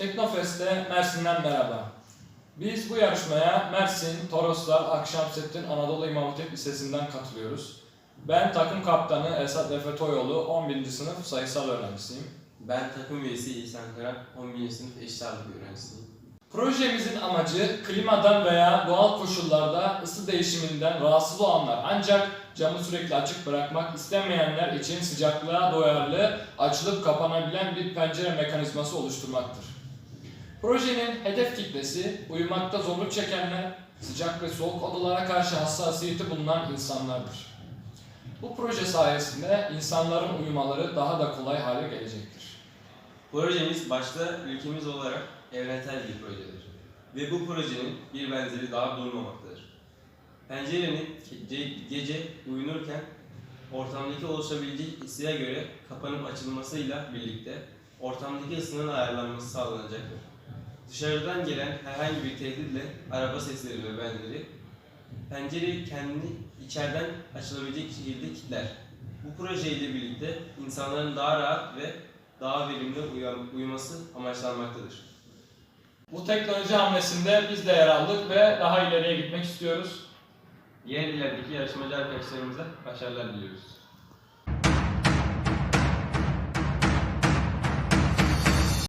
Teknofest'te Mersin'den merhaba. Biz bu yarışmaya Mersin, Toroslar, Akşamsettin Anadolu İmam Hatip Lisesi'nden katılıyoruz. Ben takım kaptanı Esat Efe Toyoğlu, 11. sınıf sayısal öğrencisiyim. Ben takım üyesi İhsan Kara, 11. sınıf eşit ağırlık öğrencisiyim. Projemizin amacı klimadan veya doğal koşullarda ısı değişiminden rahatsız olanlar ancak camı sürekli açık bırakmak istemeyenler için sıcaklığa duyarlı, açılıp kapanabilen bir pencere mekanizması oluşturmaktır. Projenin hedef kitlesi uyumakta zorluk çekenler, sıcak ve soğuk odalara karşı hassasiyeti bulunan insanlardır. Bu proje sayesinde insanların uyumaları daha da kolay hale gelecektir. Projemiz başta ülkemiz olarak evrensel bir projedir. Ve bu projenin bir benzeri daha bulunmamaktadır. Pencerenin ge- gece uyunurken ortamdaki oluşabileceği ısıya göre kapanıp açılmasıyla birlikte ortamdaki ısının ayarlanması sağlanacaktır. Dışarıdan gelen herhangi bir tehditle araba sesleri ve benzeri pencereyi kendini içeriden açılabilecek şekilde kilitler. Bu proje ile birlikte insanların daha rahat ve daha verimli uyuması amaçlanmaktadır. Bu teknoloji hamlesinde biz de yer aldık ve daha ileriye gitmek istiyoruz. Diğer ilerideki yarışmacı arkadaşlarımıza başarılar diliyoruz.